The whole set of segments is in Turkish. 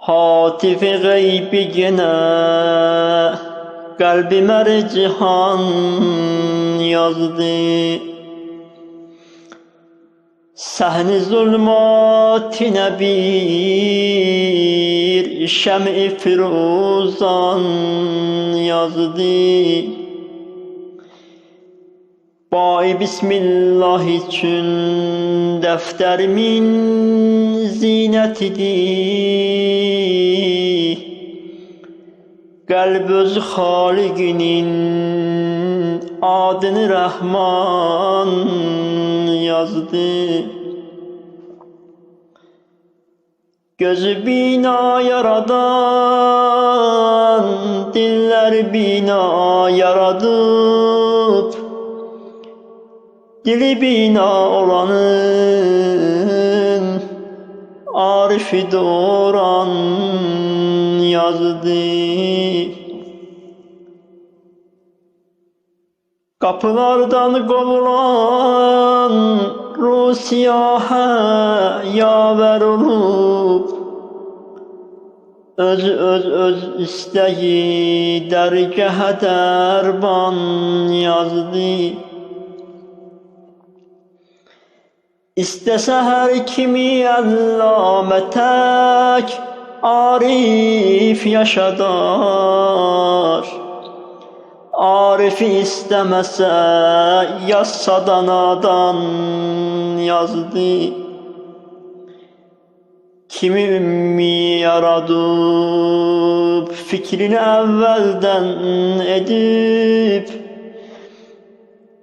Hatifi gaybi gene kalbime cihan yazdı. Sahni zulmatine bir şem-i firuzan yazdı. Bay Bismillah için defterimin zinetidir. Kalp öz Haliginin adını Rahman yazdı. Gözü bina yaradan, diller bina yaradıp, dili bina olanın, Arifi doğuran yazdı. Kapılardan kovulan ruh siyaha yaver olup Öz öz öz isteği dergaha derban yazdı İstese her kimi allametek Arif yaşadar Arif'i istemese yazsa nadan yazdı. Kimi ümmi yaradıp fikrini evvelden edip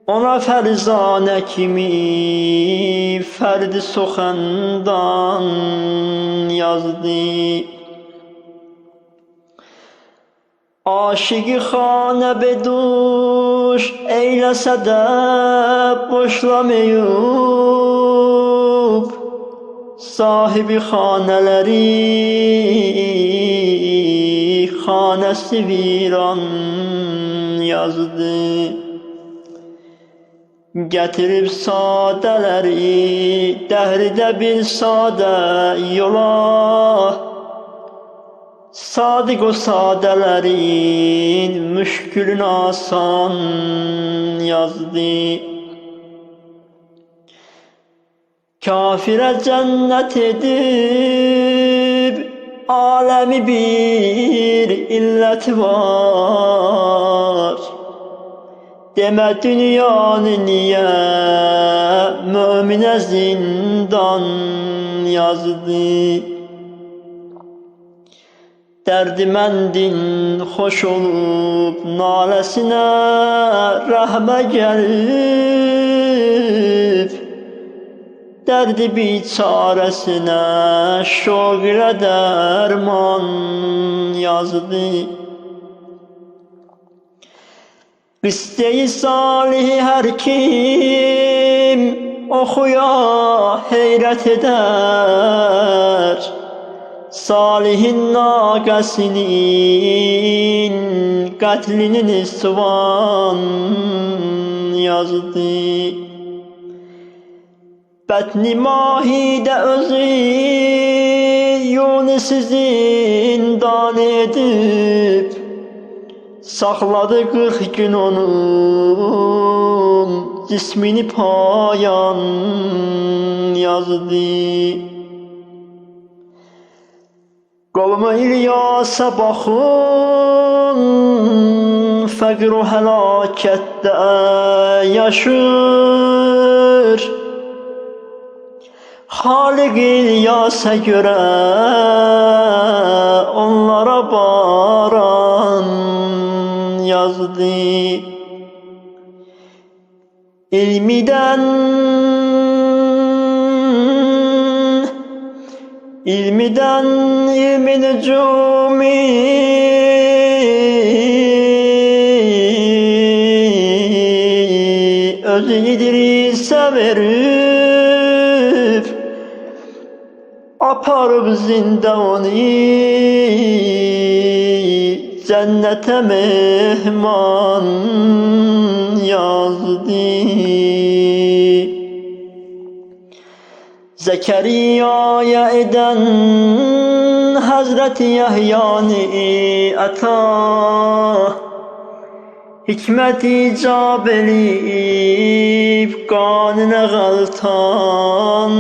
ona ferzane kimi ferdi soxandan yazdı. Aşığı xanə beduş eyləsə də boşlamayıb Sahibi xanələri xanəsi viran yazdı Gətirib sadələri dəhridə bir sadə yola Sadık o sadelerin müşkülün asan yazdı. Kafire cennet edip alemi bir illeti var. Deme dünyanı niye mümine zindan yazdı. Derdimendin hoş olup nalesine rahme gelip Derdi bir çaresine şogre derman yazdı Kısteyi salih her kim okuya heyret eder Salihin nagasinin katlinin isvan yazdı. Betni mahide özü Yunus zindan edip Sakladı kırk gün onun cismini payan yazdı. Qavmı İlyasa baxın, fəqr o həlakətdə yaşır. Xaliq İlyasa görə onlara baran yazdı. İlmiden İlmiden ilmi nücumi Öz İdris'e verip Aparıp zindanı جنت مهمان یازدی. زکریا یعدن حضرت یحیانی عطا. حکمتی جا بلیب قانون غلطان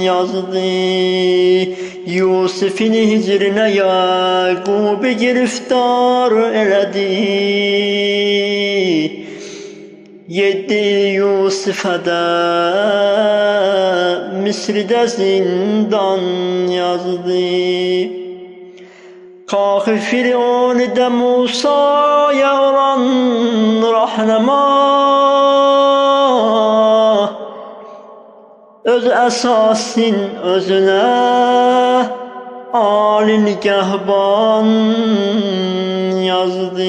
یازدی. Yusuf'in hicrine Yakub'u giriftar eledi. Yedi Yusuf'a da Misri'de zindan yazdı. Kalkı Firavun de Musa'ya olan rahnema Öz esasin özüne alin gehban yazdı.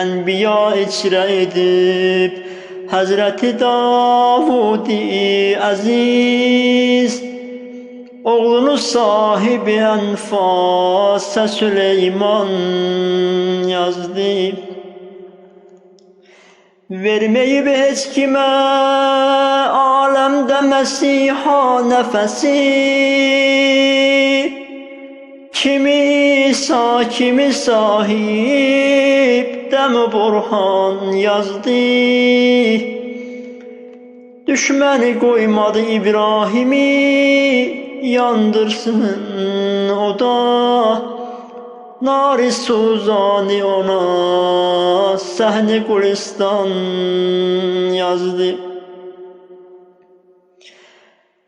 Enbiya içre edip Hazreti Davudi aziz. Oğlunu sahibi enfasa Süleyman yazdı Vermeyip hiç kime alemde Mesih'a nefesi. Kimi İsa kimi sahip dem Burhan yazdı. Düşmeni koymadı İbrahim'i yandırsın o da Nari Suzani ona sahne Gülistan yazdı.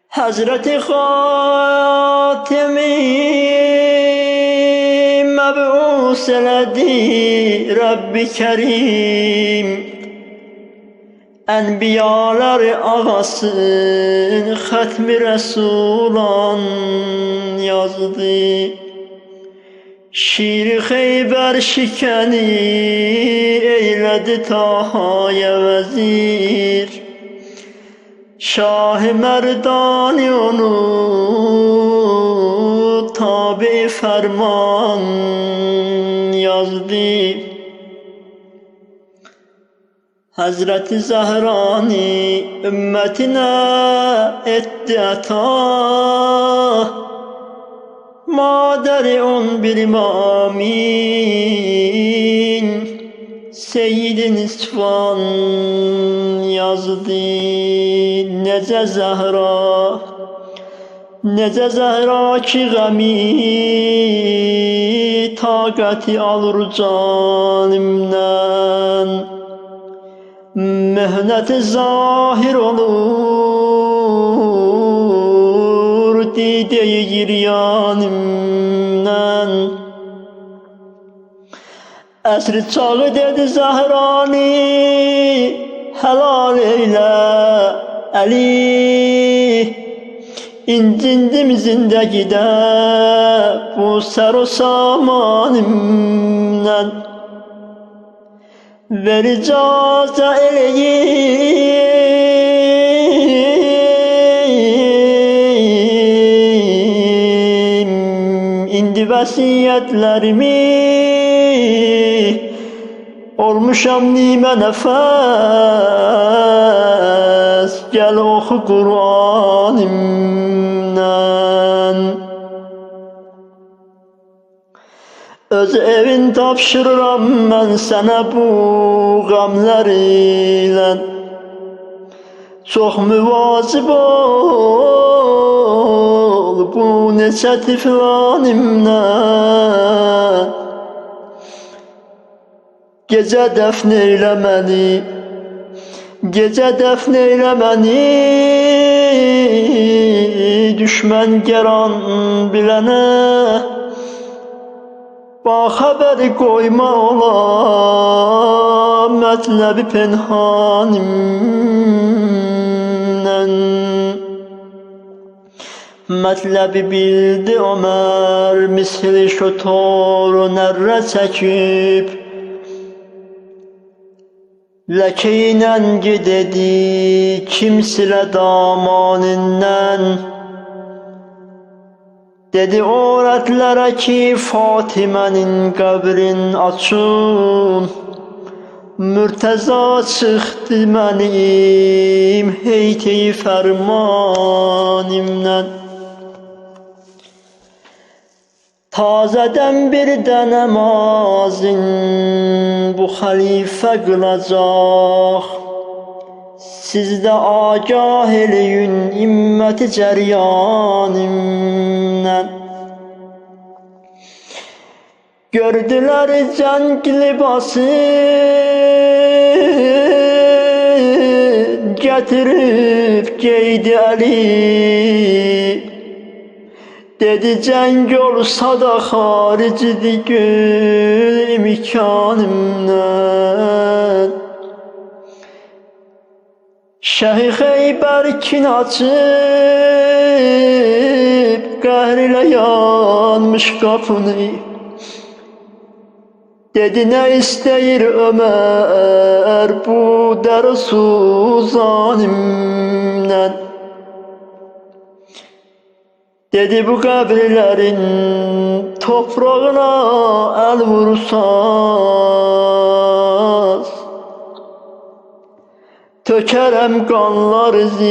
Hazreti Hatemi meb'us eledi Rabbi Kerim. Enbiyalar ağasın Hatmi Resulan yazdı شیر خیبر شکنی ایلد تاهای وزیر. شاه مردان اونو تابع فرمان یزدی. حضرت زهرانی امتنا ادعتا. Bir imamin Seyyidin İsfan yazdı. Nece Zahra Nece Zahra ki gami. Taqati alır canimden Mehneti zahir olur Dideyi giryanimden Esri çağı dedi Zahrani Helal eyle Ali İncindim zindegide Bu ser samanimden Ver icaze eleyim İndi vasiyetlerimi Olmuşam nime nefes Gel oku Kur'an'ımdan. Öz evin tapşırıram mən sənə bu qəmlər ilə Çox müvazib ol tiflanimlə Gecə dəfn eylə məni Gecə dəfn eylə məni Düşmən gəran bilənə Baxəbəri qoyma ola mətləbi penhanimdən Mətləbi bildi Ömər misli şotoru nərrə çəkib. Ləkəynə gededi kimsilə damanından Dedi öğretlərə ki Fatimənin qəbrin açın. Mürtəza çıxdı mənim heyteyi fərmanimdən Tazədən bir dənə mazin bu xəlifə qılacaq. Siz də agah eləyin imməti cəryanimdən. Gördülər cəng libası Getirib geydi Əli Dedi cəng olsa da xaricidir gül imkanımdan. Şəhi Xeybər kin açıb Qəhr ilə yanmış qapını. Dedi ne isteyir Ömer bu dersu zalimden Dedi bu kabirlerin toprağına el vursaz Tökerem kanlarınızı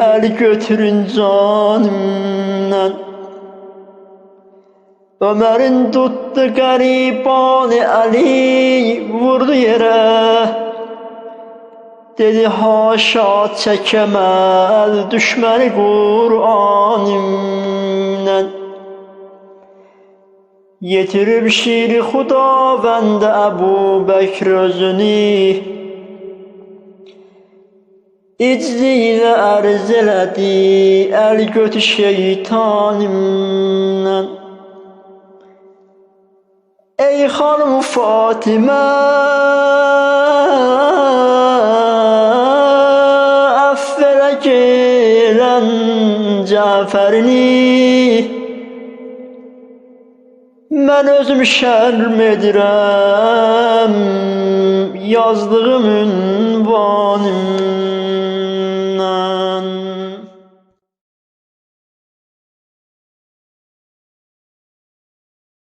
el götürün canımdan. Ömer'in tuttu garibanı Ali vurdu yere dedi haşa çekemez düşmeli Kur'an'ımdan. Yetirib şiiri hudavende Ebu Bekr özünü İcliyle erz eledi el götü şeytanimden Ey hanım Fatime Cəfərini Mən özüm şərm edirəm Yazdığım ünvanım